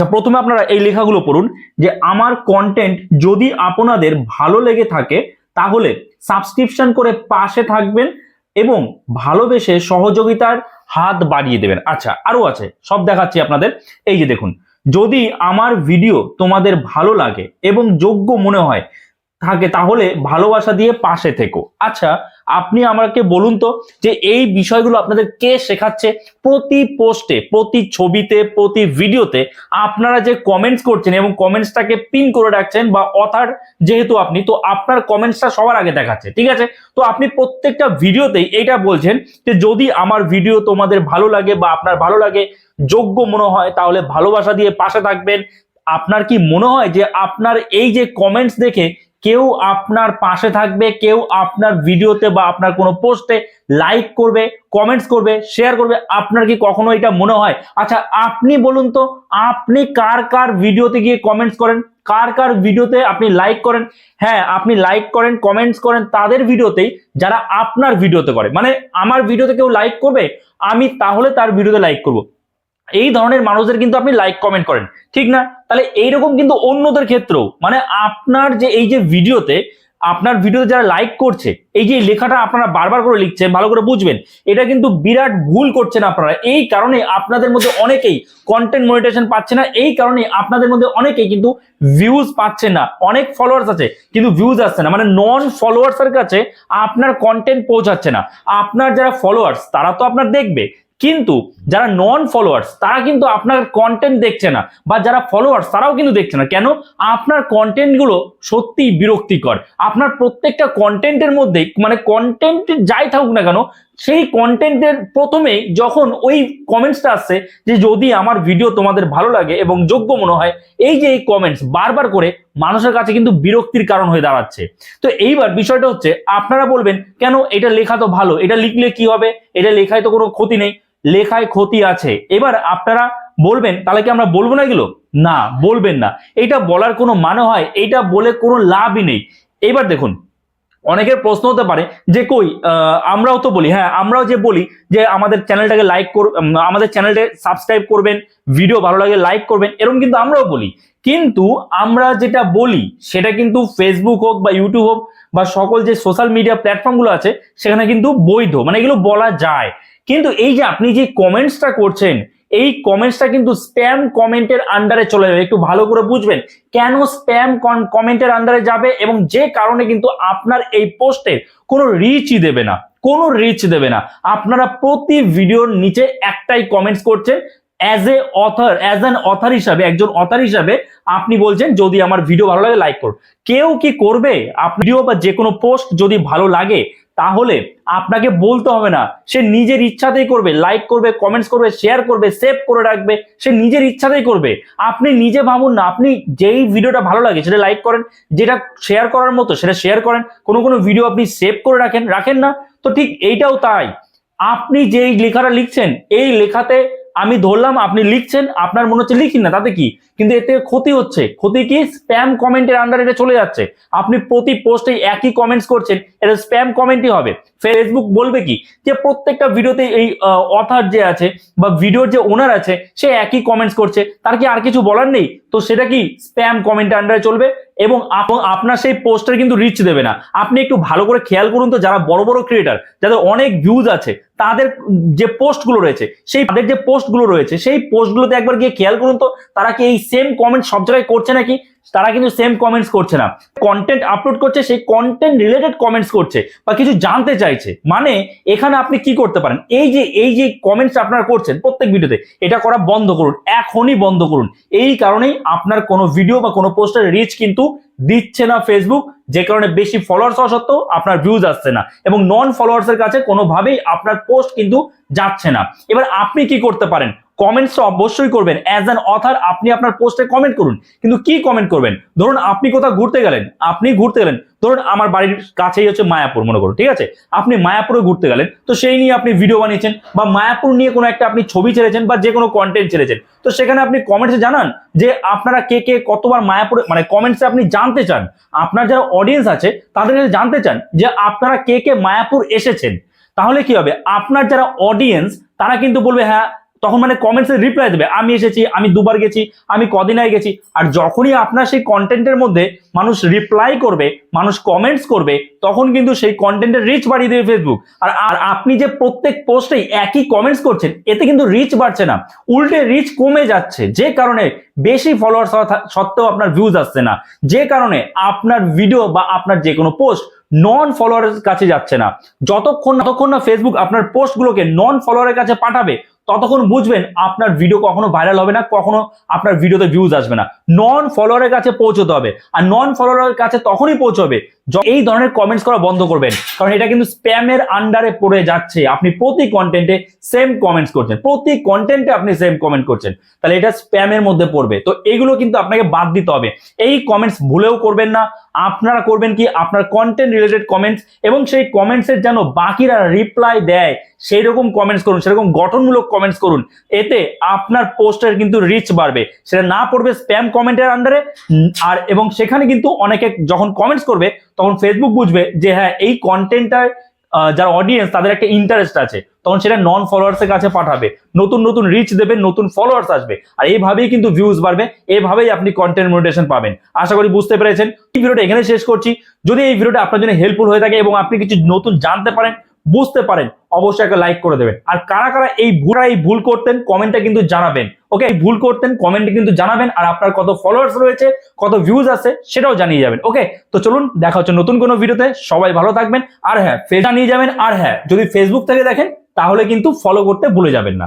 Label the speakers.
Speaker 1: আচ্ছা প্রথমে আপনারা এই লেখাগুলো পড়ুন যে আমার কন্টেন্ট যদি আপনাদের ভালো লেগে থাকে, তাহলে সাবস্ক্রিপশন করে পাশে থাকবেন এবং ভালোবেসে সহযোগিতার হাত বাড়িয়ে দেবেন। আচ্ছা আরও আছে, সব দেখাচ্ছি আপনাদের। এই যে দেখুন, যদি আমার ভিডিও তোমাদের ভালো লাগে এবং যোগ্য মনে হয় থাকে, তাহলে ভালোবাসা দিয়ে পাশে থেকো। আচ্ছা আপনি আমাকে বলুন তো যে এই বিষয়গুলো আপনাদের কে শেখাচ্ছে? প্রতি পোস্টে, প্রতি ছবিতে, প্রতি ভিডিওতে আপনারা যে কমেন্টস করছেন এবং কমেন্টসটাকে পিন করে রাখছেন বা অথার যেহেতু আপনি, তো আপনার কমেন্টসটা সবার আগে দেখাচ্ছে, ঠিক আছে? তো আপনি প্রত্যেকটা ভিডিওতেই এটা বলছেন যে যদি আমার ভিডিও তোমাদের ভালো লাগে বা আপনার ভালো লাগে, যোগ্য মনে হয়, তাহলে ভালোবাসা দিয়ে পাশে থাকবেন। আপনার কি মনে হয় যে আপনার এই যে কমেন্টস দেখে কেউ আপনার পাশে থাকবে, কেউ আপনার ভিডিওতে বা আপনার কোনো পোস্টে লাইক করবে কমেন্টস করবে শেয়ার করবে। আপনার কি কখনো এটা মনে হয়? আচ্ছা আপনি বলুন তো, আপনি কার কার ভিডিওতে গিয়ে কমেন্টস করেন? কার কার ভিডিওতে আপনি লাইক করেন? হ্যাঁ আপনি লাইক করেন কমেন্টস করেন, তাদের ভিডিওতেই যারা আপনার ভিডিওতে করে। মানে আমার ভিডিওতে কেউ লাইক করবে? আমি তাহলে তার ভিডিওতে লাইক করব। এই ধরনের মানুষদের কিন্তু আপনি লাইক কমেন্ট করেন, ঠিক না? তাহলে এইরকম কিন্তু অন্যদের ক্ষেত্রেও মানে আপনার যে এই যে ভিডিওতে, আপনার ভিডিওতে যারা লাইক করছে, এই যে লেখাটা আপনারা বারবার করে লিখছেন, ভালো করে বুঝবেন, এটা কিন্তু বিরাট ভুল করছেন আপনারা। এই কারণে আপনাদের মধ্যে অনেকেই কন্টেন্ট মনিটেশন পাচ্ছে না, এই কারণে আপনাদের মধ্যে অনেকেই কিন্তু ভিউজ পাচ্ছে না। অনেক ফলোয়ার্স আছে, কিন্তু ভিউজ আসছে না। মানে নন ফলোয়ার্সের কাছে আপনার কন্টেন্ট পৌঁছাচ্ছে না। আপনার যারা ফলোয়ার্স তারা তো আপনার দেখবে। কিন্তু যারা নন ফলোয়ার্স তারা কিন্তু আপনার কন্টেন্ট দেখছে না। বা যারা ফলোয়ার্স তারাও কিন্তু দেখছে না। কেন? আপনার কন্টেন্টগুলো সত্যি বিরক্তিকর। আপনার প্রত্যেকটা কন্টেন্টের মধ্যে মানে কন্টেন্ট যাই থাকুক না কেন, সেই কন্টেন্টের প্রথমেই যখন ওই কমেন্টসটা আসছে যে যদি আমার ভিডিও তোমাদের ভালো লাগে এবং যোগ্য মনে হয়, এই যে এই কমেন্টস বারবার করে মানুষের কাছে কিন্তু বিরক্তির কারণ হয়ে দাঁড়াচ্ছে। তো এইবার বিষয়টা হচ্ছে, আপনারা বলবেন, কেন এটা লেখা তো ভালো? এটা লিখলে কি হবে? এটা লেখায় তো কোনো ক্ষতি নেই। লেখায় ক্ষতি আছে। এবার আপনারা বলবেন, তাহলে কি আমরা বলব না এগুলো? না, বলবেন না। এটা বলার কোনো মানে হয়, এটা বলে কোনো লাভই নেই। এবার দেখুন, অনেকের প্রশ্ন হতে পারে যে কই আমরাও তো বলি হ্যাঁ আমরাও যে বলি যে আমাদের চ্যানেলটাকে লাইক কর আমাদের চ্যানেলটা সাবস্ক্রাইব করবেন ভিডিও ভালো লাগে লাইক করবেন, এরকম কিন্তু আমরাও বলি। কিন্তু আমরা যেটা বলি, সেটা কিন্তু ফেসবুক হোক বা ইউটিউব হোক বা সকল যে সোশ্যাল মিডিয়া প্ল্যাটফর্মগুলো আছে, সেখানে কিন্তু বৈধ মানে এগুলো বলা যায়। কিন্তু এই যে আপনি যে কমেন্টসটা করছেন, এই কমেন্টসটা কিন্তু স্প্যাম কমেন্টের আন্ডারে চলে যাবে। একটু ভালো করে বুঝবেন কেন স্প্যাম কমেন্টের আন্ডারে যাবে এবং যে কারণে কিন্তু আপনার এই পোস্টে কোনো রিচই দেবে না, কোনো রিচ দেবে না। আপনারা প্রতি ভিডিওর নিচে একটাই কমেন্টস করছেন as a author as an author হিসাবে, একজন অথার হিসাবে আপনি বলছেন, যদি আমার ভিডিও ভালো লাগে লাইক করুন কেউ কি করবে? আপনি ভিডিও বা যে কোনো পোস্ট যদি ভালো লাগে তাহলে আপনাকে বলতে হবে না, সে নিজের ইচ্ছাতেই করবে লাইক করবে কমেন্টস করবে শেয়ার করবে সেভ করে রাখবে, সে নিজের ইচ্ছাতেই করবে। আপনি নিজে ভাবুন না, আপনি যেই ভিডিওটা ভালো লাগে সেটা লাইক করেন, যেটা শেয়ার করার মতো সেটা শেয়ার করেন, কোনো কোনো ভিডিও আপনি সেভ করে রাখেন রাখেন না, তো ঠিক এইটাও তাই। আপনি যেই লেখাটা লিখছেন, এই লেখাতে আমি ধরলাম আপনি লিখছেন, আপনার মনে হচ্ছে লিখিন না, তাতে কি? কিন্তু এতে ক্ষতি হচ্ছে। ক্ষতি কি? স্প্যাম কমেন্টের আন্ডার এটা চলে যাচ্ছে। আপনি প্রতি পোস্টে একই কমেন্টস করছেন এটা স্প্যাম কমেন্টই হবে। ফেসবুক বলবে কি? যে প্রত্যেকটা ভিডিওতে এই অথার যে আছে বা ভিডিওর যে ওনার আছে, সে একই কমেন্টস করছে। তার কি আর কিছু বলার নেই? তো সেটা কি? স্প্যাম কমেন্টের আন্ডারে চলবে। এবং আপ- আপনার সেই পোস্টার কিন্তু রিচ দেবে না। আপনি একটু ভালো করে খেয়াল করুন তো, যারা বড় বড় ক্রিয়েটার যাদের অনেক ভিউজ আছে, তাদের যে পোস্টগুলো রয়েছে, সেই তাদের যে পোস্টগুলো রয়েছে, সেই পোস্টগুলোতে একবার গিয়ে খেয়াল করুন তো, তারা কি এই সেম কমেন্ট সব জায়গায় করছে নাকি? তারা কিন্তু সেম কমেন্টস করছে না। কন্টেন্ট আপলোড করছে, সেই কন্টেন্ট রিলেটেড কমেন্টস করছে বা কিছু জানতে চাইছে। মানে এখানে আপনি কি করতে পারেন? এই যে এই যে কমেন্টস আপনারা করছেন প্রত্যেক ভিডিওতে, এটা করা বন্ধ করুন, এখনই বন্ধ করুন। এই কারণেই আপনার কোনো ভিডিও বা কোনো পোস্টের রিচ কিন্তু দিচ্ছে না ফেসবুক যে কারণে বেশি ফলোয়ার্স হওয়া সত্ত্বেও আপনার ভিউজ আসছে না। এবং নন ফলোয়ার্সের কাছে কোনোভাবেই আপনার পোস্ট কিন্তু যাচ্ছে না। এবার আপনি কি করতে পারেন? কমেন্টস তো অবশ্যই করবেন। অ্যাজ অ্যান অথার আপনি আপনার পোস্টে কমেন্ট করুন। কিন্তু কি কমেন্ট করবেন? ধরুন আপনি কোথাও ঘুরতে গেলেন, আপনি ঘুরতে গেলেন, ধরুন আমার বাড়ির কাছেই হচ্ছে মায়াপুর, মনে করুন, ঠিক আছে? আপনি মায়াপুরে ঘুরতে গেলেন, তো সেই নিয়ে আপনি ভিডিও বানিয়েছেন বা মায়াপুর নিয়ে কোনো একটা আপনি ছবি ছেড়েছেন বা যে কোনো কন্টেন্ট ছেড়েছেন, তো সেখানে আপনি কমেন্টসে জানান যে আপনারা কে কে কতবার মায়াপুরে মানে কমেন্টসে আপনি জানতে চান। আপনার যারা অডিয়েন্স আছে, তাদের কাছে জানতে চান যে আপনারা কে কে মায়াপুর এসেছেন। তাহলে কি হবে? আপনার যারা অডিয়েন্স তারা কিন্তু বলবে হ্যাঁ তখন মানে কমেন্টসে রিপ্লাই দেবে, আমি এসেছি, আমি দুবার গেছি, আমি কদিন আগে গেছি। আর যখনই আপনার সেই কন্টেন্টের মধ্যে মানুষ রিপ্লাই করবে, মানুষ কমেন্টস করবে, তখন কিন্তু সেই কন্টেন্টের রিচ বাড়িয়ে দেবে ফেসবুক আর আর আপনি যে প্রত্যেক পোস্টেই একই কমেন্টস করছেন, এতে কিন্তু রিচ বাড়ছে না। উল্টে রিচ কমে যাচ্ছে। যে কারণে বেশি ফলোয়ার্স সত্ত্বেও আপনার ভিউজ আসছে না। যে কারণে আপনার ভিডিও বা আপনার যে কোনো পোস্ট নন ফলোয়ারের কাছে যাচ্ছে না। যতক্ষণ যতক্ষণ না ফেসবুক আপনার পোস্টগুলোকে নন ফলোয়ারের কাছে পাঠাবে ততক্ষণ বুঝবেন আপনার ভিডিও কখনো ভাইরাল হবে না, কখনো আপনার ভিডিওতে ভিউজ আসবে না। নন ফলোয়ারের কাছে পৌঁছতে হবে। আর নন ফলোয়ারের কাছে তখনই পৌঁছবে এই ধরনের কমেন্টস করা বন্ধ করবেন। কারণ এটা কিন্তু স্প্যামের আন্ডারে পড়ে যাচ্ছে। আপনি প্রতি কন্টেন্টে সেম কমেন্টস করছেন। প্রতি কন্টেন্টে আপনি সেম কমেন্ট করছেন। তাহলে এটা স্প্যামের মধ্যে পড়বে। তো এগুলো কিন্তু আপনাকে বাদ দিতে হবে। এই কমেন্টস ভুলেও করবেন না। আপনারা করবেন কি? আপনার কন্টেন্ট রিলেটেড কমেন্টস এবং সেই কমেন্টসের যেন বাকিরা রিপ্লাই দেয় সেই রকম কমেন্টস করুন, সেরকম গঠনমূলক কমেন্টস করুন। এতে আপনার পোস্টের কিন্তু রিচ বাড়বে। সেটা না পড়বে স্প্যাম কমেন্টের আন্ডারে আর এবং সেখানে কিন্তু অনেকে যখন কমেন্টস করবে, তখন ফেসবুক বুঝবে যে হ্যাঁ এই কন্টেন্টটার যারা অডিয়েন্স তাদের একটা ইন্টারেস্ট আছে, তখন সেটা নন ফলোয়ার্সের কাছে পাঠাবে। নতুন নতুন রিচ দেবে, নতুন ফলোয়ার্স আসবে। আর এইভাবেই কিন্তু ভিউজ বাড়বে, এভাবেই আপনি কন্টেন্ট মোটিভেশন পাবেন। আশা করি বুঝতে পেরেছেন। এই ভিডিওটা এখানে শেষ করছি। যদি এই ভিডিওটা আপনার জন্য হেল্পফুল হয়ে থাকে এবং আপনি কিছু নতুন জানতে পারেন বুঝতে পারেন, অবশ্যই একটা লাইক করে দেবেন। আর কারা কারা এই ভুল এই ভুল করতেন কমেন্টটা কিন্তু জানাবেন ওকে এই ভুল করতেন কমেন্টে কিন্তু জানাবেন, আর আপনার কত ফলোয়ার্স রয়েছে, কত ভিউজ আছে, সেটাও জানিয়ে যাবেন ওকে তো চলুন, দেখা হচ্ছে নতুন কোনো ভিডিওতে সবাই ভালো থাকবেন, আর হ্যাঁ ফেসবুক নিয়ে যাবেন, আর হ্যাঁ যদি ফেসবুক থেকে দেখেন, তাহলে কিন্তু ফলো করতে ভুলে যাবেন না।